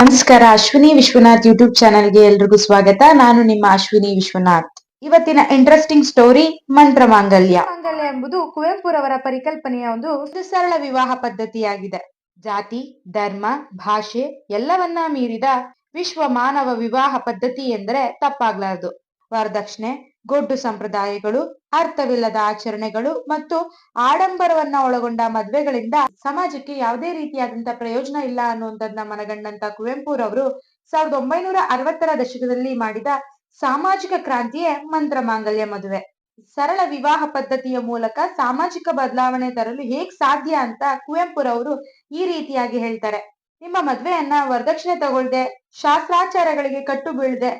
ನಮಸ್ಕಾರ ಅಶ್ವಿನಿ ವಿಶ್ವನಾಥ್ ಯೂಟ್ಯೂಬ್ ಚಾನೆಲ್ಗೆ ಎಲ್ರಿಗೂ ಸ್ವಾಗತ. ನಾನು ನಿಮ್ಮ ಅಶ್ವಿನಿ ವಿಶ್ವನಾಥ್. ಇವತ್ತಿನ ಇಂಟ್ರೆಸ್ಟಿಂಗ್ ಸ್ಟೋರಿ ಮಂತ್ರ ಮಾಂಗಲ್ಯ. ಮಾಂಗಲ್ಯ ಎಂಬುದು ಕುವೆಂಪುರವರ ಪರಿಕಲ್ಪನೆಯ ಒಂದು ಸರಳ ವಿವಾಹ ಪದ್ಧತಿಯಾಗಿದೆ. ಜಾತಿ ಧರ್ಮ ಭಾಷೆ ಎಲ್ಲವನ್ನ ಮೀರಿದ ವಿಶ್ವ ಮಾನವ ವಿವಾಹ ಪದ್ಧತಿ ಎಂದರೆ ತಪ್ಪಾಗ್ಲಾರದು. ವರದಕ್ಷಿಣೆ ಗೊಡ್ಡು ಸಂಪ್ರದಾಯಗಳು, ಅರ್ಥವಿಲ್ಲದ ಆಚರಣೆಗಳು ಮತ್ತು ಆಡಂಬರವನ್ನ ಒಳಗೊಂಡ ಮದ್ವೆಗಳಿಂದ ಸಮಾಜಕ್ಕೆ ಯಾವುದೇ ರೀತಿಯಾದಂತಹ ಪ್ರಯೋಜನ ಇಲ್ಲ ಅನ್ನುವಂಥದ್ದನ್ನ ಮನಗಂಡಂತ ಕುವೆಂಪುರವರು ಸಾವಿರದ ಒಂಬೈನೂರ ಅರವತ್ತರ ದಶಕದಲ್ಲಿ ಮಾಡಿದ ಸಾಮಾಜಿಕ ಕ್ರಾಂತಿಯೇ ಮಂತ್ರ ಮಾಂಗಲ್ಯ ಮದುವೆ. ಸರಳ ವಿವಾಹ ಪದ್ಧತಿಯ ಮೂಲಕ ಸಾಮಾಜಿಕ ಬದಲಾವಣೆ ತರಲು ಹೇಗ್ ಸಾಧ್ಯ ಅಂತ ಕುವೆಂಪುರವರು ಈ ರೀತಿಯಾಗಿ ಹೇಳ್ತಾರೆ. ನಿಮ್ಮ ಮದ್ವೆಯನ್ನ ವರದಕ್ಷಿಣೆ ತಗೊಳ್ದೆ, ಶಾಸ್ತ್ರಾಚಾರಗಳಿಗೆ ಕಟ್ಟು ಬೀಳದೆ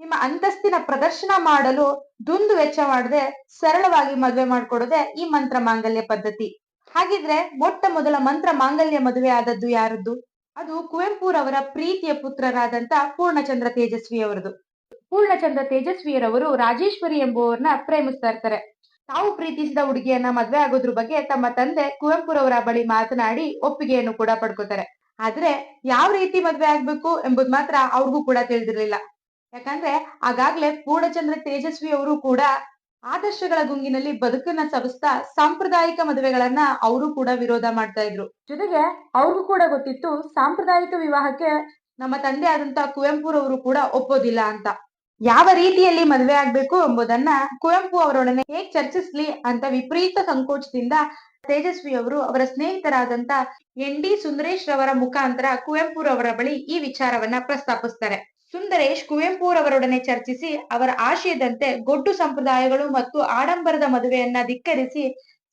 ನಿಮ್ಮ ಅಂತಸ್ತಿನ ಪ್ರದರ್ಶನ ಮಾಡಲು ದುಂದು ವೆಚ್ಚ ಮಾಡದೆ ಸರಳವಾಗಿ ಮದುವೆ ಮಾಡ್ಕೊಡೋದೆ ಈ ಮಂತ್ರ ಮಾಂಗಲ್ಯ ಪದ್ಧತಿ. ಹಾಗಿದ್ರೆ ಮೊಟ್ಟ ಮೊದಲ ಮಂತ್ರ ಮಾಂಗಲ್ಯ ಮದುವೆ ಆದದ್ದು ಯಾರದ್ದು? ಅದು ಕುವೆಂಪುರವರ ಪ್ರೀತಿಯ ಪುತ್ರರಾದಂತ ಪೂರ್ಣಚಂದ್ರ ತೇಜಸ್ವಿ ಅವರದು ಪೂರ್ಣಚಂದ್ರ ತೇಜಸ್ವಿಯರವರು ರಾಜೇಶ್ವರಿ ಎಂಬುವರನ್ನ ಪ್ರೇಮಿಸ್ತಾ ಇರ್ತಾರೆ. ತಾವು ಪ್ರೀತಿಸಿದ ಹುಡುಗಿಯನ್ನ ಮದ್ವೆ ಆಗೋದ್ರ ಬಗ್ಗೆ ತಮ್ಮ ತಂದೆ ಕುವೆಂಪುರವರ ಬಳಿ ಮಾತನಾಡಿ ಒಪ್ಪಿಗೆಯನ್ನು ಕೂಡ ಪಡ್ಕೋತಾರೆ. ಆದ್ರೆ ಯಾವ ರೀತಿ ಮದ್ವೆ ಆಗ್ಬೇಕು ಎಂಬುದು ಮಾತ್ರ ಅವ್ರಿಗೂ ಕೂಡ ತಿಳಿದಿರ್ಲಿಲ್ಲ. ಯಾಕಂದ್ರೆ ಆಗಾಗ್ಲೇ ಪೂರ್ಣಚಂದ್ರ ತೇಜಸ್ವಿ ಅವರು ಕೂಡ ಆದರ್ಶಗಳ ಗುಂಗಿನಲ್ಲಿ ಬದುಕನ್ನ ಸವಿಸ್ತಾ ಸಾಂಪ್ರದಾಯಿಕ ಮದುವೆಗಳನ್ನ ಅವರು ಕೂಡ ವಿರೋಧ ಮಾಡ್ತಾ ಇದ್ರು. ಜೊತೆಗೆ ಅವ್ರಿಗೂ ಕೂಡ ಗೊತ್ತಿತ್ತು ಸಾಂಪ್ರದಾಯಿಕ ವಿವಾಹಕ್ಕೆ ನಮ್ಮ ತಂದೆ ಆದಂತ ಕುವೆಂಪುರವರು ಕೂಡ ಒಪ್ಪೋದಿಲ್ಲ ಅಂತ. ಯಾವ ರೀತಿಯಲ್ಲಿ ಮದುವೆ ಆಗ್ಬೇಕು ಎಂಬುದನ್ನ ಕುವೆಂಪು ಅವರೊಡನೆ ಹೇಗ್ ಚರ್ಚಿಸ್ಲಿ ಅಂತ ವಿಪರೀತ ಸಂಕೋಚದಿಂದ ತೇಜಸ್ವಿ ಅವರು ಅವರ ಸ್ನೇಹಿತರಾದಂತ ಎನ್ ಡಿ ಸುಂದರೇಶ್ ರವರ ಮುಖಾಂತರ ಕುವೆಂಪುರವರ ಬಳಿ ಈ ವಿಚಾರವನ್ನ ಪ್ರಸ್ತಾಪಿಸ್ತಾರೆ. ಸುಂದರೇಶ್ ಕುವೆಂಪುರವರೊಡನೆ ಚರ್ಚಿಸಿ ಅವರ ಆಶಯದಂತೆ ಗೊಡ್ಡು ಸಂಪ್ರದಾಯಗಳು ಮತ್ತು ಆಡಂಬರದ ಮದುವೆಯನ್ನ ಧಿಕ್ಕರಿಸಿ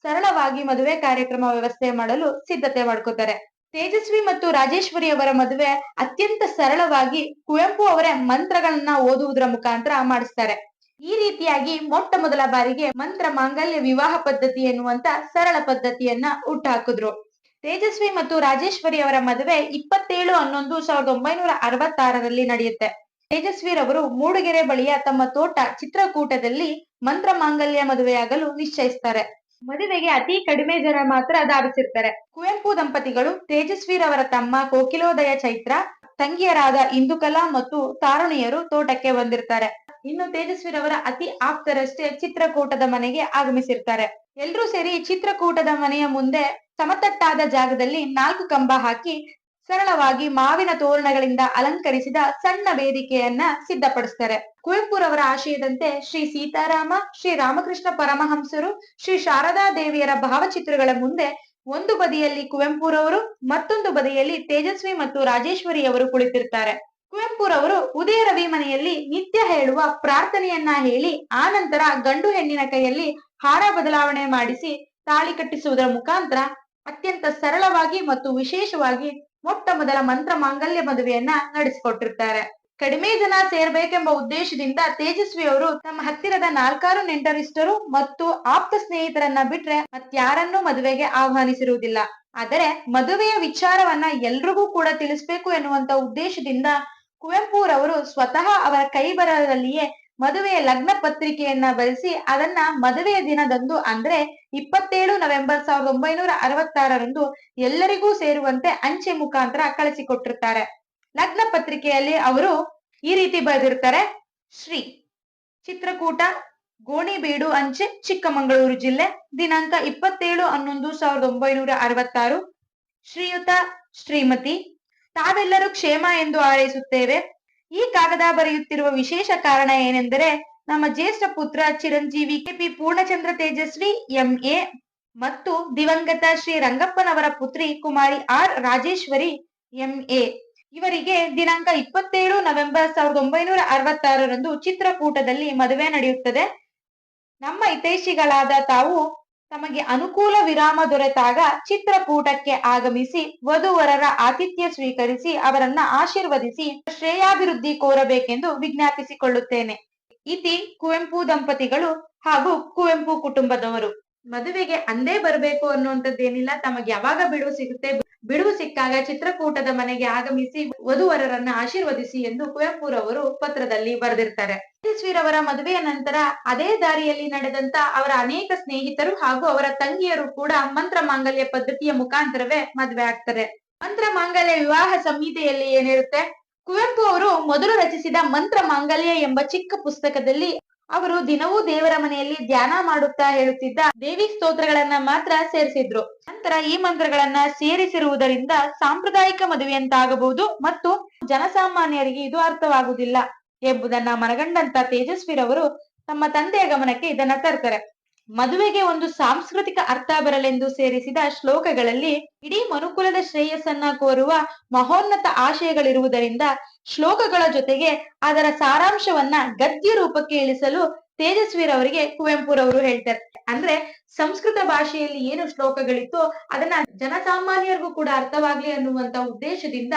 ಸರಳವಾಗಿ ಮದುವೆ ಕಾರ್ಯಕ್ರಮ ವ್ಯವಸ್ಥೆ ಮಾಡಲು ಸಿದ್ಧತೆ ಮಾಡ್ಕೋತಾರೆ. ತೇಜಸ್ವಿ ಮತ್ತು ರಾಜೇಶ್ವರಿ ಅವರ ಮದುವೆ ಅತ್ಯಂತ ಸರಳವಾಗಿ ಕುವೆಂಪು ಅವರೇ ಮಂತ್ರಗಳನ್ನ ಓದುವುದರ ಮುಖಾಂತರ ಮಾಡಿಸ್ತಾರೆ. ಈ ರೀತಿಯಾಗಿ ಮೊಟ್ಟ ಮೊದಲ ಬಾರಿಗೆ ಮಂತ್ರ ಮಾಂಗಲ್ಯ ವಿವಾಹ ಪದ್ಧತಿ ಎನ್ನುವಂತ ಸರಳ ಪದ್ಧತಿಯನ್ನ ಹುಟ್ಟುಹಾಕಿದ್ರು ತೇಜಸ್ವಿ ಮತ್ತು ರಾಜೇಶ್ವರಿ ಅವರ ಮದುವೆ ಇಪ್ಪತ್ತೇಳು ಹನ್ನೊಂದು ಸಾವಿರದ ಒಂಬೈನೂರ ಅರವತ್ತಾರರಲ್ಲಿ ನಡೆಯುತ್ತೆ. ತೇಜಸ್ವಿರವರು ಮೂಡಿಗೆರೆ ಬಳಿಯ ತಮ್ಮ ತೋಟ ಚಿತ್ರಕೂಟದಲ್ಲಿ ಮಂತ್ರ ಮಾಂಗಲ್ಯ ಮದುವೆಯಾಗಲು ನಿಶ್ಚಯಿಸ್ತಾರೆ. ಮದುವೆಗೆ ಅತಿ ಕಡಿಮೆ ಜನ ಮಾತ್ರ ಧಾವಿಸಿರ್ತಾರೆ. ಕುವೆಂಪು ದಂಪತಿಗಳು ತೇಜಸ್ವಿರವರ ತಮ್ಮ ಕೋಕಿಲೋದಯ ಚೈತ್ರ, ತಂಗಿಯರಾದ ಇಂದುಕಲಾ ಮತ್ತು ತಾರುಣಿಯರು ತೋಟಕ್ಕೆ ಬಂದಿರ್ತಾರೆ. ಇನ್ನು ತೇಜಸ್ವಿರವರ ಅತಿ ಆಪ್ತರಷ್ಟೇ ಚಿತ್ರಕೂಟದ ಮನೆಗೆ ಆಗಮಿಸಿರ್ತಾರೆ. ಎಲ್ರೂ ಸೇರಿ ಚಿತ್ರಕೂಟದ ಮನೆಯ ಮುಂದೆ ಸಮತಟ್ಟಾದ ಜಾಗದಲ್ಲಿ ನಾಲ್ಕು ಕಂಬ ಹಾಕಿ ಸರಳವಾಗಿ ಮಾವಿನ ತೋರಣಗಳಿಂದ ಅಲಂಕರಿಸಿದ ಸಣ್ಣ ವೇದಿಕೆಯನ್ನ ಸಿದ್ಧಪಡಿಸ್ತಾರೆ. ಕುವೆಂಪುರವರ ಆಶಯದಂತೆ ಶ್ರೀ ಸೀತಾರಾಮ, ಶ್ರೀ ರಾಮಕೃಷ್ಣ ಪರಮಹಂಸರು, ಶ್ರೀ ಶಾರದಾ ದೇವಿಯರ ಭಾವಚಿತ್ರಗಳ ಮುಂದೆ ಒಂದು ಬದಿಯಲ್ಲಿ ಕುವೆಂಪುರವರು, ಮತ್ತೊಂದು ಬದಿಯಲ್ಲಿ ತೇಜಸ್ವಿ ಮತ್ತು ರಾಜೇಶ್ವರಿ ಅವರು ಕುಳಿತಿರ್ತಾರೆ. ಕುವೆಂಪುರವರು ಉದಯ ರವಿ ಮನೆಯಲ್ಲಿ ನಿತ್ಯ ಹೇಳುವ ಪ್ರಾರ್ಥನೆಯನ್ನ ಹೇಳಿ, ಆ ನಂತರ ಗಂಡು ಹೆಣ್ಣಿನ ಕೈಯಲ್ಲಿ ಹಾರ ಬದಲಾವಣೆ ಮಾಡಿಸಿ ತಾಳಿ ಕಟ್ಟಿಸುವುದರ ಮುಖಾಂತರ ಅತ್ಯಂತ ಸರಳವಾಗಿ ಮತ್ತು ವಿಶೇಷವಾಗಿ ಮೊಟ್ಟ ಮೊದಲ ಮಂತ್ರ ಮಾಂಗಲ್ಯ ಮದುವೆಯನ್ನ ನಡೆಸಿಕೊಟ್ಟಿರ್ತಾರೆ. ಕಡಿಮೆ ಜನ ಸೇರ್ಬೇಕೆಂಬ ಉದ್ದೇಶದಿಂದ ತೇಜಸ್ವಿ ಅವರು ತಮ್ಮ ಹತ್ತಿರದ ನಾಲ್ಕಾರು ನೆಂಟರಿಷ್ಟರು ಮತ್ತು ಆಪ್ತ ಸ್ನೇಹಿತರನ್ನ ಬಿಟ್ರೆ ಮತ್ತಾರನ್ನೂ ಮದುವೆಗೆ ಆಹ್ವಾನಿಸಿರುವುದಿಲ್ಲ. ಆದರೆ ಮದುವೆಯ ವಿಚಾರವನ್ನ ಎಲ್ರಿಗೂ ಕೂಡ ತಿಳಿಸ್ಬೇಕು ಎನ್ನುವಂತ ಉದ್ದೇಶದಿಂದ ಕುವೆಂಪುರವರು ಸ್ವತಃ ಅವರ ಕೈ ಬರಹದಲ್ಲಿಯೇ ಮದುವೆಯ ಲಗ್ನ ಪತ್ರಿಕೆಯನ್ನ ಬರೆಸಿ ಅದನ್ನ ಮದುವೆಯ ದಿನದಂದು ಅಂದ್ರೆ ಇಪ್ಪತ್ತೇಳು ನವೆಂಬರ್ ಸಾವಿರದ ಒಂಬೈನೂರ ಅರವತ್ತಾರರಂದು ಎಲ್ಲರಿಗೂ ಸೇರುವಂತೆ ಅಂಚೆ ಮುಖಾಂತರ ಕಳಿಸಿಕೊಟ್ಟಿರ್ತಾರೆ. ಲಗ್ನ ಪತ್ರಿಕೆಯಲ್ಲಿ ಅವರು ಈ ರೀತಿ ಬರೆದಿರ್ತಾರೆ. ಶ್ರೀ ಚಿತ್ರಕೂಟ, ಗೋಣಿಬೀಡು ಅಂಚೆ, ಚಿಕ್ಕಮಗಳೂರು ಜಿಲ್ಲೆ, ದಿನಾಂಕ ಇಪ್ಪತ್ತೇಳು ಹನ್ನೊಂದು ಸಾವಿರದ ಒಂಬೈನೂರ ಅರವತ್ತಾರು. ಶ್ರೀಯುತ, ಶ್ರೀಮತಿ, ತಾವೆಲ್ಲರೂ ಕ್ಷೇಮ ಎಂದು ಹಾರೈಸುತ್ತೇವೆ. ಈ ಕಾಗದ ಬರೆಯುತ್ತಿರುವ ವಿಶೇಷ ಕಾರಣ ಏನೆಂದರೆ ನಮ್ಮ ಜ್ಯೇಷ್ಠ ಪುತ್ರ ಚಿರಂಜೀವಿ ಕೆಪಿ ಪೂರ್ಣಚಂದ್ರ ತೇಜಸ್ವಿ ಎಂಎ ಮತ್ತು ದಿವಂಗತ ಶ್ರೀ ರಂಗಪ್ಪನವರ ಪುತ್ರಿ ಕುಮಾರಿ ಆರ್ ರಾಜೇಶ್ವರಿ ಎಂಎ ಇವರಿಗೆ ದಿನಾಂಕ ಇಪ್ಪತ್ತೇಳು ನವೆಂಬರ್ ಸಾವಿರದ ಒಂಬೈನೂರ ಅರವತ್ತಾರರಂದು ಚಿತ್ರಕೂಟದಲ್ಲಿ ಮದುವೆ ನಡೆಯುತ್ತದೆ. ನಮ್ಮ ಹಿತೈಷಿಗಳಾದ ತಾವು ತಮಗೆ ಅನುಕೂಲ ವಿರಾಮ ದೊರೆತಾಗ ಚಿತ್ರಕೂಟಕ್ಕೆ ಆಗಮಿಸಿ ವಧುವರರ ಆತಿಥ್ಯ ಸ್ವೀಕರಿಸಿ ಅವರನ್ನ ಆಶೀರ್ವದಿಸಿ ಶ್ರೇಯಾಭಿವೃದ್ಧಿ ಕೋರಬೇಕೆಂದು ವಿಜ್ಞಾಪಿಸಿಕೊಳ್ಳುತ್ತೇನೆ. ಇತಿ ಕುವೆಂಪು ದಂಪತಿಗಳು ಹಾಗೂ ಕುವೆಂಪು ಕುಟುಂಬದವರು. ಮದುವೆಗೆ ಅಂದೇ ಬರಬೇಕು ಅನ್ನುವಂಥದ್ದೇನಿಲ್ಲ. ತಮಗೆ ಯಾವಾಗ ಬಿಡುವು ಸಿಗುತ್ತೆ ಬಿಡುವು ಸಿಕ್ಕಾಗ ಚಿತ್ರಕೂಟದ ಮನೆಗೆ ಆಗಮಿಸಿ ವಧುವರರನ್ನ ಆಶೀರ್ವದಿಸಿ ಎಂದು ಕುವೆಂಪುರವರು ಪತ್ರದಲ್ಲಿ ಬರೆದಿರ್ತಾರೆ. ತೇಜಸ್ವಿರವರ ಮದುವೆಯ ನಂತರ ಅದೇ ದಾರಿಯಲ್ಲಿ ನಡೆದಂತ ಅವರ ಅನೇಕ ಸ್ನೇಹಿತರು ಹಾಗೂ ಅವರ ತಂಗಿಯರು ಕೂಡ ಮಂತ್ರ ಮಾಂಗಲ್ಯ ಪದ್ಧತಿಯ ಮುಖಾಂತರವೇ ಮದುವೆ ಆಗ್ತಾರೆ ಮಂತ್ರ ಮಾಂಗಲ್ಯ ವಿವಾಹ ಸಂಹಿತೆಯಲ್ಲಿ ಏನಿರುತ್ತೆ? ಕುವೆಂಪು ಅವರು ಮೊದಲು ರಚಿಸಿದ ಮಂತ್ರ ಮಾಂಗಲ್ಯ ಎಂಬ ಚಿಕ್ಕ ಪುಸ್ತಕದಲ್ಲಿ ಅವರು ದಿನವೂ ದೇವರ ಮನೆಯಲ್ಲಿ ಧ್ಯಾನ ಮಾಡುತ್ತಾ ಹೇಳುತ್ತಿದ್ದ ದೇವಿ ಸ್ತೋತ್ರಗಳನ್ನ ಮಾತ್ರ ಸೇರಿಸಿದ್ರು. ನಂತರ ಈ ಮಂತ್ರಗಳನ್ನ ಸೇರಿಸಿರುವುದರಿಂದ ಸಾಂಪ್ರದಾಯಿಕ ಮದುವೆಯಂತಾಗಬಹುದು ಮತ್ತು ಜನಸಾಮಾನ್ಯರಿಗೆ ಇದು ಅರ್ಥವಾಗುವುದಿಲ್ಲ ಎಂಬುದನ್ನ ಮನಗಂಡಂತ ತೇಜಸ್ವಿರವರು ತಮ್ಮ ತಂದೆಯ ಗಮನಕ್ಕೆ ಇದನ್ನ ತರ್ತಾರೆ. ಮದುವೆಗೆ ಒಂದು ಸಾಂಸ್ಕೃತಿಕ ಅರ್ಥ ಬರಲೆಂದು ಸೇರಿಸಿದ ಶ್ಲೋಕಗಳಲ್ಲಿ ಇಡೀ ಮನುಕುಲದ ಶ್ರೇಯಸ್ಸನ್ನ ಕೋರುವ ಮಹೋನ್ನತ ಆಶಯಗಳಿರುವುದರಿಂದ ಶ್ಲೋಕಗಳ ಜೊತೆಗೆ ಅದರ ಸಾರಾಂಶವನ್ನ ಗದ್ಯ ರೂಪಕ್ಕೆ ಇಳಿಸಲು ತೇಜಸ್ವಿರವರಿಗೆ ಕುವೆಂಪುರವರು ಹೇಳ್ತಾರೆ. ಅಂದ್ರೆ ಸಂಸ್ಕೃತ ಭಾಷೆಯಲ್ಲಿ ಏನು ಶ್ಲೋಕಗಳಿತ್ತು ಅದನ್ನ ಜನಸಾಮಾನ್ಯರಿಗೂ ಕೂಡ ಅರ್ಥವಾಗ್ಲಿ ಅನ್ನುವಂತ ಉದ್ದೇಶದಿಂದ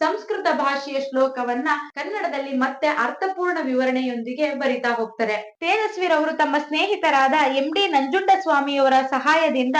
ಸಂಸ್ಕೃತ ಭಾಷೆಯ ಶ್ಲೋಕವನ್ನ ಕನ್ನಡದಲ್ಲಿ ಮತ್ತೆ ಅರ್ಥಪೂರ್ಣ ವಿವರಣೆಯೊಂದಿಗೆ ಬರಿತಾ ಹೋಗ್ತಾರೆ. ತೇಜಸ್ವಿರವರು ತಮ್ಮ ಸ್ನೇಹಿತರಾದ ಎಂ ಡಿ ನಂಜುಂಡ ಸ್ವಾಮಿಯವರ ಸಹಾಯದಿಂದ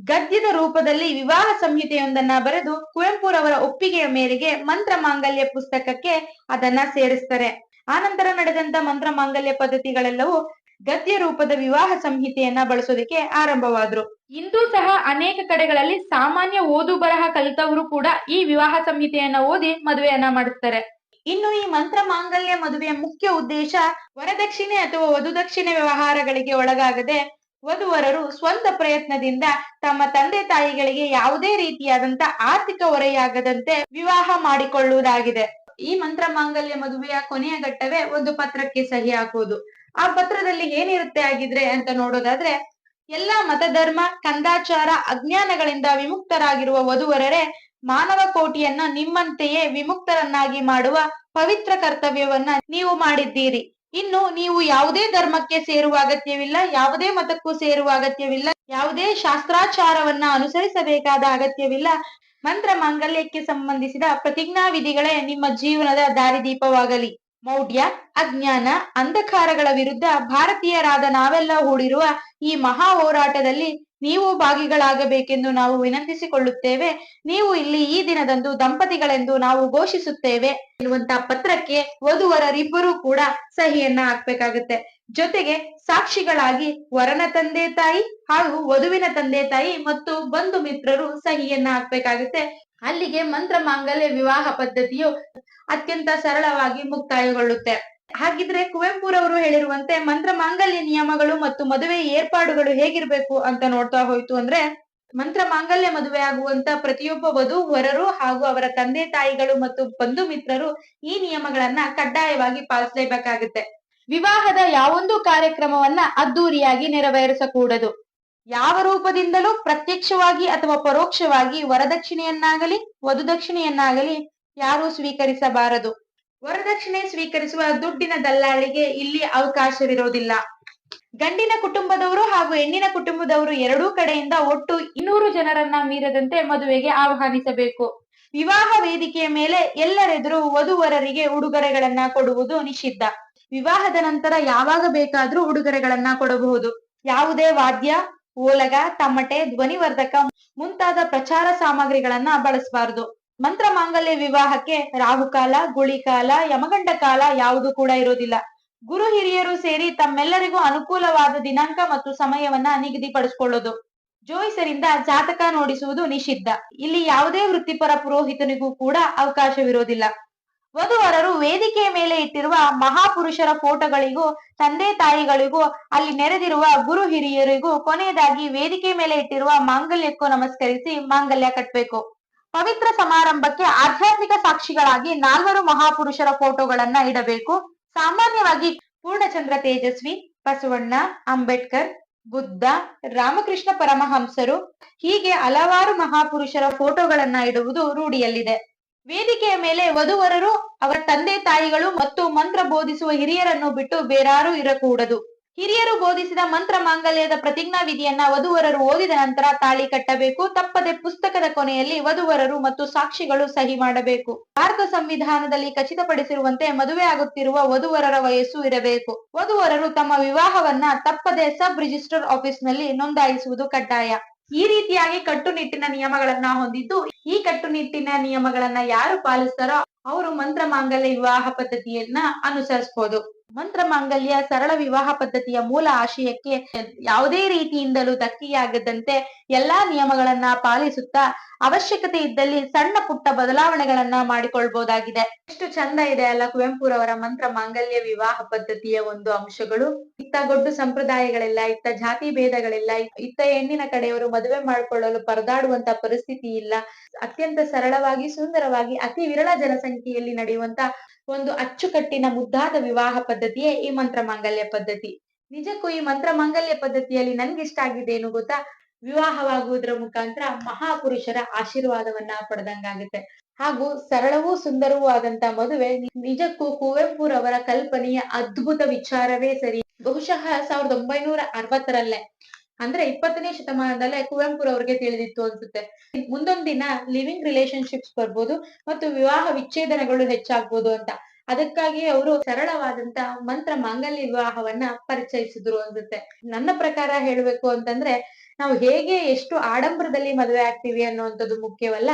ಗದ್ಯದ ರೂಪದಲ್ಲಿ ವಿವಾಹ ಸಂಹಿತೆಯೊಂದನ್ನ ಬರೆದು ಕುವೆಂಪುರವರ ಒಪ್ಪಿಗೆಯ ಮೇರೆಗೆ ಮಂತ್ರ ಮಾಂಗಲ್ಯ ಪುಸ್ತಕಕ್ಕೆ ಅದನ್ನ ಸೇರಿಸ್ತಾರೆ. ಆನಂತರ ನಡೆದಂತ ಮಂತ್ರ ಮಾಂಗಲ್ಯ ಪದ್ಧತಿಗಳೆಲ್ಲವೂ ಗದ್ಯ ರೂಪದ ವಿವಾಹ ಸಂಹಿತೆಯನ್ನ ಬಳಸೋದಕ್ಕೆ ಆರಂಭವಾದ್ರು. ಇಂದೂ ಸಹ ಅನೇಕ ಕಡೆಗಳಲ್ಲಿ ಸಾಮಾನ್ಯ ಓದು ಬರಹ ಕಲಿತವರು ಕೂಡ ಈ ವಿವಾಹ ಸಂಹಿತೆಯನ್ನ ಓದಿ ಮದುವೆಯನ್ನ ಮಾಡಿಸ್ತಾರೆ. ಇನ್ನು ಈ ಮಂತ್ರ ಮಾಂಗಲ್ಯ ಮದುವೆಯ ಮುಖ್ಯ ಉದ್ದೇಶ ವರದಕ್ಷಿಣೆ ಅಥವಾ ವಧುದಕ್ಷಿಣೆ ವ್ಯವಹಾರಗಳಿಗೆ ಒಳಗಾಗದೆ ವಧುವರರು ಸ್ವಂತ ಪ್ರಯತ್ನದಿಂದ ತಮ್ಮ ತಂದೆ ತಾಯಿಗಳಿಗೆ ಯಾವುದೇ ರೀತಿಯಾದಂತ ಆರ್ಥಿಕ ಹೊರೆಯಾಗದಂತೆ ವಿವಾಹ ಮಾಡಿಕೊಳ್ಳುವುದಾಗಿದೆ. ಈ ಮಂತ್ರ ಮಾಂಗಲ್ಯ ಮದುವೆಯ ಕೊನೆಯ ಘಟ್ಟವೇ ಒಂದು ಪತ್ರಕ್ಕೆ ಸಹಿ ಹಾಕುವುದು ಆ ಪತ್ರದಲ್ಲಿ ಏನಿರುತ್ತೆ ಆಗಿದ್ರೆ ಅಂತ ನೋಡೋದಾದ್ರೆ, ಎಲ್ಲಾ ಮತಧರ್ಮ ಕಂದಾಚಾರ, ಅಜ್ಞಾನಗಳಿಂದ ವಿಮುಕ್ತರಾಗಿರುವ ವಧುವರರೇ, ಮಾನವ ಕೋಟಿಯನ್ನ ನಿಮ್ಮಂತೆಯೇ ವಿಮುಕ್ತರನ್ನಾಗಿ ಮಾಡುವ ಪವಿತ್ರ ಕರ್ತವ್ಯವನ್ನ ನೀವು ಮಾಡಿದ್ದೀರಿ. ಇನ್ನು ನೀವು ಯಾವುದೇ ಧರ್ಮಕ್ಕೆ ಸೇರುವ ಅಗತ್ಯವಿಲ್ಲ, ಯಾವುದೇ ಮತಕ್ಕೂ ಸೇರುವ ಅಗತ್ಯವಿಲ್ಲ, ಯಾವುದೇ ಶಾಸ್ತ್ರಾಚಾರವನ್ನ ಅನುಸರಿಸಬೇಕಾದ ಅಗತ್ಯವಿಲ್ಲ. ಮಂತ್ರ ಮಾಂಗಲ್ಯಕ್ಕೆ ಸಂಬಂಧಿಸಿದ ಪ್ರತಿಜ್ಞಾ ವಿಧಿಗಳೇ ನಿಮ್ಮ ಜೀವನದ ದಾರಿದೀಪವಾಗಲಿ. ಮೌಢ್ಯ, ಅಜ್ಞಾನ, ಅಂಧಕಾರಗಳ ವಿರುದ್ಧ ಭಾರತೀಯರಾದ ನಾವೆಲ್ಲ ಹೂಡಿರುವ ಈ ಮಹಾ ಹೋರಾಟದಲ್ಲಿ ನೀವು ಭಾಗಿಗಳಾಗಬೇಕೆಂದು ನಾವು ವಿನಂತಿಸಿಕೊಳ್ಳುತ್ತೇವೆ. ನೀವು ಇಲ್ಲಿ ಈ ದಿನದಂದು ದಂಪತಿಗಳೆಂದು ನಾವು ಘೋಷಿಸುತ್ತೇವೆ ಎನ್ನುವಂತ ಪತ್ರಕ್ಕೆ ವಧುವರರಿಬ್ಬರೂ ಕೂಡ ಸಹಿಯನ್ನ ಹಾಕ್ಬೇಕಾಗುತ್ತೆ. ಜೊತೆಗೆ ಸಾಕ್ಷಿಗಳಾಗಿ ವರನ ತಂದೆ ತಾಯಿ ಹಾಗೂ ವಧುವಿನ ತಂದೆ ತಾಯಿ ಮತ್ತು ಬಂಧು ಮಿತ್ರರು ಸಹಿಯನ್ನ ಹಾಕ್ಬೇಕಾಗುತ್ತೆ. ಅಲ್ಲಿಗೆ ಮಂತ್ರ ಮಾಂಗಲ್ಯ ವಿವಾಹ ಪದ್ಧತಿಯು ಅತ್ಯಂತ ಸರಳವಾಗಿ ಮುಕ್ತಾಯಗೊಳ್ಳುತ್ತೆ. ಹಾಗಿದ್ರೆ ಕುವೆಂಪುರವರು ಹೇಳಿರುವಂತೆ ಮಂತ್ರ ಮಾಂಗಲ್ಯ ನಿಯಮಗಳು ಮತ್ತು ಮದುವೆ ಏರ್ಪಾಡುಗಳು ಹೇಗಿರ್ಬೇಕು ಅಂತ ನೋಡ್ತಾ ಹೋಯ್ತು ಅಂದ್ರೆ, ಮಂತ್ರ ಮಾಂಗಲ್ಯ ಮದುವೆ ಆಗುವಂತ ಪ್ರತಿಯೊಬ್ಬ ವಧು ವರರು ಹಾಗೂ ಅವರ ತಂದೆ ತಾಯಿಗಳು ಮತ್ತು ಬಂಧು ಮಿತ್ರರು ಈ ನಿಯಮಗಳನ್ನ ಕಡ್ಡಾಯವಾಗಿ ಪಾಲಿಸಲೇಬೇಕಾಗುತ್ತೆ. ವಿವಾಹದ ಯಾವೊಂದು ಕಾರ್ಯಕ್ರಮವನ್ನ ಅದ್ದೂರಿಯಾಗಿ ನೆರವೇರಿಸಕೂಡದು. ಯಾವ ರೂಪದಿಂದಲೂ ಪ್ರತ್ಯಕ್ಷವಾಗಿ ಅಥವಾ ಪರೋಕ್ಷವಾಗಿ ವರದಕ್ಷಿಣೆಯನ್ನಾಗಲಿ, ವಧುದಕ್ಷಿಣೆಯನ್ನಾಗಲಿ ಯಾರು ಸ್ವೀಕರಿಸಬಾರದು. ವರದಕ್ಷಿಣೆ ಸ್ವೀಕರಿಸುವ ದುಡ್ಡಿನ ದಲ್ಲಾಳಿಗೆ ಇಲ್ಲಿ ಅವಕಾಶವಿರೋದಿಲ್ಲ. ಗಂಡಿನ ಕುಟುಂಬದವರು ಹಾಗೂ ಹೆಣ್ಣಿನ ಕುಟುಂಬದವರು ಎರಡೂ ಕಡೆಯಿಂದ ಒಟ್ಟು ಇನ್ನೂರು ಜನರನ್ನ ಮೀರದಂತೆ ಮದುವೆಗೆ ಆಹ್ವಾನಿಸಬೇಕು. ವಿವಾಹ ವೇದಿಕೆಯ ಮೇಲೆ ಎಲ್ಲರೆದುರು ವಧುವರರಿಗೆ ಉಡುಗೊರೆಗಳನ್ನ ಕೊಡುವುದು ನಿಷಿದ್ಧ. ವಿವಾಹದ ನಂತರ ಯಾವಾಗ ಬೇಕಾದ್ರೂ ಉಡುಗೊರೆಗಳನ್ನ ಕೊಡಬಹುದು. ಯಾವುದೇ ವಾದ್ಯ ಓಲಗ ತಮಟೆ ಧ್ವನಿವರ್ಧಕ ಮುಂತಾದ ಪ್ರಚಾರ ಸಾಮಗ್ರಿಗಳನ್ನ ಬಳಸಬಾರದು. ಮಂತ್ರ ಮಾಂಗಲ್ಯ ವಿವಾಹಕ್ಕೆ ರಾಹುಕಾಲ, ಗುಳಿಕಾಲ, ಯಮಗಂಡ ಕಾಲ ಯಾವುದು ಕೂಡ ಇರೋದಿಲ್ಲ. ಗುರು ಹಿರಿಯರು ಸೇರಿ ತಮ್ಮೆಲ್ಲರಿಗೂ ಅನುಕೂಲವಾದ ದಿನಾಂಕ ಮತ್ತು ಸಮಯವನ್ನ ನಿಗದಿಪಡಿಸಿಕೊಳ್ಳೋದು. ಜೋಯಿಸರಿಂದ ಜಾತಕ ನೋಡಿಸುವುದು ನಿಷಿದ್ಧ. ಇಲ್ಲಿ ಯಾವುದೇ ವೃತ್ತಿಪರ ಪುರೋಹಿತನಿಗೂ ಕೂಡ ಅವಕಾಶವಿರೋದಿಲ್ಲ. ವಧುವರರು ವೇದಿಕೆಯ ಮೇಲೆ ಇಟ್ಟಿರುವ ಮಹಾಪುರುಷರ ಫೋಟೋಗಳಿಗೂ, ತಂದೆ ತಾಯಿಗಳಿಗೂ, ಅಲ್ಲಿ ನೆರೆದಿರುವ ಗುರು ಹಿರಿಯರಿಗೂ ಕೊನೆಯದಾಗಿ ವೇದಿಕೆ ಮೇಲೆ ಇಟ್ಟಿರುವ ಮಾಂಗಲ್ಯಕ್ಕೂ ನಮಸ್ಕರಿಸಿ ಮಾಂಗಲ್ಯ ಕಟ್ಟಬೇಕು ಪವಿತ್ರ ಸಮಾರಂಭಕ್ಕೆ ಆಧ್ಯಾತ್ಮಿಕ ಸಾಕ್ಷಿಗಳಾಗಿ ನಾಲ್ವರು ಮಹಾಪುರುಷರ ಫೋಟೋಗಳನ್ನ ಇಡಬೇಕು. ಸಾಮಾನ್ಯವಾಗಿ ಪೂರ್ಣಚಂದ್ರ ತೇಜಸ್ವಿ, ಬಸವಣ್ಣ, ಅಂಬೇಡ್ಕರ್ ಬುದ್ಧ ರಾಮಕೃಷ್ಣ ಪರಮಹಂಸರು ಹೀಗೆ ಹಲವಾರು ಮಹಾಪುರುಷರ ಫೋಟೋಗಳನ್ನ ಇಡುವುದು ರೂಢಿಯಲ್ಲಿದೆ. ವೇದಿಕೆಯ ಮೇಲೆ ವಧುವರರು, ಅವರ ತಂದೆ ತಾಯಿಗಳು ಮತ್ತು ಮಂತ್ರ ಬೋಧಿಸುವ ಹಿರಿಯರನ್ನು ಬಿಟ್ಟು ಬೇರಾರೂ ಇರಕೂಡದು. ಹಿರಿಯರು ಬೋಧಿಸಿದ ಮಂತ್ರ ಮಾಂಗಲ್ಯದ ಪ್ರತಿಜ್ಞಾ ವಿಧಿಯನ್ನ ವಧುವರರು ಓದಿದ ನಂತರ ತಾಳಿ ಕಟ್ಟಬೇಕು. ತಪ್ಪದೆ ಪುಸ್ತಕದ ಕೊನೆಯಲ್ಲಿ ವಧುವರರು ಮತ್ತು ಸಾಕ್ಷಿಗಳು ಸಹಿ ಮಾಡಬೇಕು. ಭಾರತ ಸಂವಿಧಾನದಲ್ಲಿ ಖಚಿತಪಡಿಸಿರುವಂತೆ ಮದುವೆ ಆಗುತ್ತಿರುವ ವಧುವರರ ವಯಸ್ಸು ಇರಬೇಕು. ವಧುವರರು ತಮ್ಮ ವಿವಾಹವನ್ನ ತಪ್ಪದೆ ಸಬ್ ರಿಜಿಸ್ಟರ್ ಆಫೀಸ್ನಲ್ಲಿ ನೋಂದಾಯಿಸುವುದು ಕಡ್ಡಾಯ. ಈ ರೀತಿಯಾಗಿ ಕಟ್ಟುನಿಟ್ಟಿನ ನಿಯಮಗಳನ್ನ ಹೊಂದಿದ್ದು, ಈ ಕಟ್ಟುನಿಟ್ಟಿನ ನಿಯಮಗಳನ್ನ ಯಾರು ಪಾಲಿಸ್ತಾರೋ, ಅವರು ಮಂತ್ರ ಮಾಂಗಲ್ಯ ವಿವಾಹ ಪದ್ಧತಿಯನ್ನ ಅನುಸರಿಸಬಹುದು ಮಂತ್ರ ಮಾಂಗಲ್ಯ, ಸರಳ ವಿವಾಹ ಪದ್ಧತಿಯ ಮೂಲ ಆಶಯಕ್ಕೆ ಯಾವುದೇ ರೀತಿಯಿಂದಲೂ ಧಕ್ಕೆಯಾಗದಂತೆ ಎಲ್ಲಾ ನಿಯಮಗಳನ್ನ ಪಾಲಿಸುತ್ತಾ ಅವಶ್ಯಕತೆ ಇದ್ದಲ್ಲಿ ಸಣ್ಣ ಪುಟ್ಟ ಬದಲಾವಣೆಗಳನ್ನ ಮಾಡಿಕೊಳ್ಬಹುದಾಗಿದೆ ಎಷ್ಟು ಚಂದ ಇದೆ ಅಲ್ಲ ಕುವೆಂಪುರವರ ಮಂತ್ರ ಮಾಂಗಲ್ಯ ವಿವಾಹ ಪದ್ಧತಿಯ ಒಂದು ಅಂಶಗಳು. ಇತ್ತ ಗೊಡ್ಡು ಸಂಪ್ರದಾಯಗಳಿಲ್ಲ, ಇತ್ತ ಜಾತಿ ಭೇದಗಳಿಲ್ಲ, ಇತ್ತ ಹೆಣ್ಣಿನ ಕಡೆಯವರು ಮದುವೆ ಮಾಡಿಕೊಳ್ಳಲು ಪರದಾಡುವಂತ ಪರಿಸ್ಥಿತಿ ಇಲ್ಲ. ಅತ್ಯಂತ ಸರಳವಾಗಿ, ಸುಂದರವಾಗಿ, ಅತಿ ವಿರಳ ಜನಸಂಖ್ಯೆಯಲ್ಲಿ ನಡೆಯುವಂತ ಒಂದು ಅಚ್ಚುಕಟ್ಟಿನ ಮುದ್ದಾದ ವಿವಾಹ ಪದ್ಧತಿಯೇ ಈ ಮಂತ್ರ ಮಾಂಗಲ್ಯ ಪದ್ಧತಿ. ನಿಜಕ್ಕೂ ಈ ಮಂತ್ರ ಮಾಂಗಲ್ಯ ಪದ್ಧತಿಯಲ್ಲಿ ನನ್ಗೆ ಇಷ್ಟ ಆಗಿದೆ ಏನು ಗೊತ್ತಾ? ವಿವಾಹವಾಗುವುದರ ಮುಖಾಂತರ ಮಹಾಪುರುಷರ ಆಶೀರ್ವಾದವನ್ನ ಪಡೆದಂಗಾಗುತ್ತೆ. ಹಾಗೂ ಸರಳವೂ ಸುಂದರವೂ ಆದಂತ ಮದುವೆ ನಿಜಕ್ಕೂ ಕುವೆಂಪುರವರ ಕಲ್ಪನೆಯ ಅದ್ಭುತ ವಿಚಾರವೇ ಸರಿ. ಬಹುಶಃ ಸಾವಿರದ ಒಂಬೈನೂರ ಅರವತ್ತರಲ್ಲೇ ಅಂದ್ರೆ ಇಪ್ಪತ್ತನೇ ಶತಮಾನದಲ್ಲೇ ಕುವೆಂಪುರವ್ರಿಗೆ ತಿಳಿದಿತ್ತು ಅನ್ಸುತ್ತೆ. ಮುಂದೊಂದ್ ದಿನ ಲಿವಿಂಗ್ ರಿಲೇಶನ್ಶಿಪ್ಸ್ ಬರ್ಬೋದು ಮತ್ತು ವಿವಾಹ ವಿಚ್ಛೇದನಗಳು ಹೆಚ್ಚಾಗ್ಬೋದು ಅಂತ. ಅದಕ್ಕಾಗಿ ಅವರು ಸರಳವಾದಂತ ಮಂತ್ರ ಮಾಂಗಲ್ಯ ವಿವಾಹವನ್ನ ಪರಿಚಯಿಸಿದ್ರು ಅನ್ಸುತ್ತೆ. ನನ್ನ ಪ್ರಕಾರ ಹೇಳ್ಬೇಕು ಅಂತಂದ್ರೆ ನಾವು ಹೇಗೆ ಎಷ್ಟು ಆಡಂಬರದಲ್ಲಿ ಮದುವೆ ಆಗ್ತೀವಿ ಅನ್ನುವಂಥದ್ದು ಮುಖ್ಯವಲ್ಲ,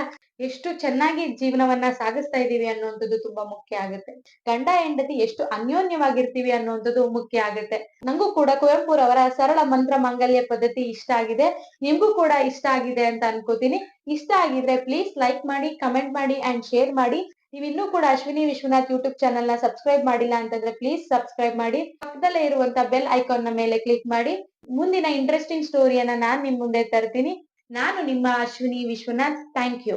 ಎಷ್ಟು ಚೆನ್ನಾಗಿ ಜೀವನವನ್ನ ಸಾಗಿಸ್ತಾ ಇದೀವಿ ಅನ್ನುವಂಥದ್ದು ತುಂಬಾ ಮುಖ್ಯ ಆಗುತ್ತೆ. ಗಂಡ ಹೆಂಡತಿ ಎಷ್ಟು ಅನ್ಯೋನ್ಯವಾಗಿರ್ತೀವಿ ಅನ್ನುವಂಥದ್ದು ಮುಖ್ಯ ಆಗುತ್ತೆ. ನಂಗೂ ಕೂಡ ಕುವೆಂಪುರವರ ಸರಳ ಮಂತ್ರ ಮಾಂಗಲ್ಯ ಪದ್ಧತಿ ಇಷ್ಟ ಆಗಿದೆ. ನಿಮ್ಗೂ ಕೂಡ ಇಷ್ಟ ಆಗಿದೆ ಅಂತ ಅನ್ಕೋತೀನಿ. ಇಷ್ಟ ಆಗಿದ್ರೆ ಪ್ಲೀಸ್ ಲೈಕ್ ಮಾಡಿ ಕಮೆಂಟ್ ಮಾಡಿ ಅಂಡ್ ಶೇರ್ ಮಾಡಿ. ನೀವು ಇನ್ನೂ ಕೂಡ ಅಶ್ವಿನಿ ವಿಶ್ವನಾಥ್ ಯೂಟ್ಯೂಬ್ ಚಾನೆಲ್ನ ಸಬ್ಸ್ಕ್ರೈಬ್ ಮಾಡಿಲ್ಲ ಅಂತಂದ್ರೆ ಪ್ಲೀಸ್ ಸಬ್ಸ್ಕ್ರೈಬ್ ಮಾಡಿ. ಪಕ್ಕದಲ್ಲೇ ಇರುವಂತ ಬೆಲ್ ಐಕಾನ್ನ ಮೇಲೆ ಕ್ಲಿಕ್ ಮಾಡಿ. ಮುಂದಿನ ಇಂಟ್ರೆಸ್ಟಿಂಗ್ ಸ್ಟೋರಿಯನ್ನ ನಾನ್ ನಿಮ್ ಮುಂದೆ ತರ್ತೀನಿ. ನಾನು ನಿಮ್ಮ ಅಶ್ವಿನಿ ವಿಶ್ವನಾಥ್. Thank you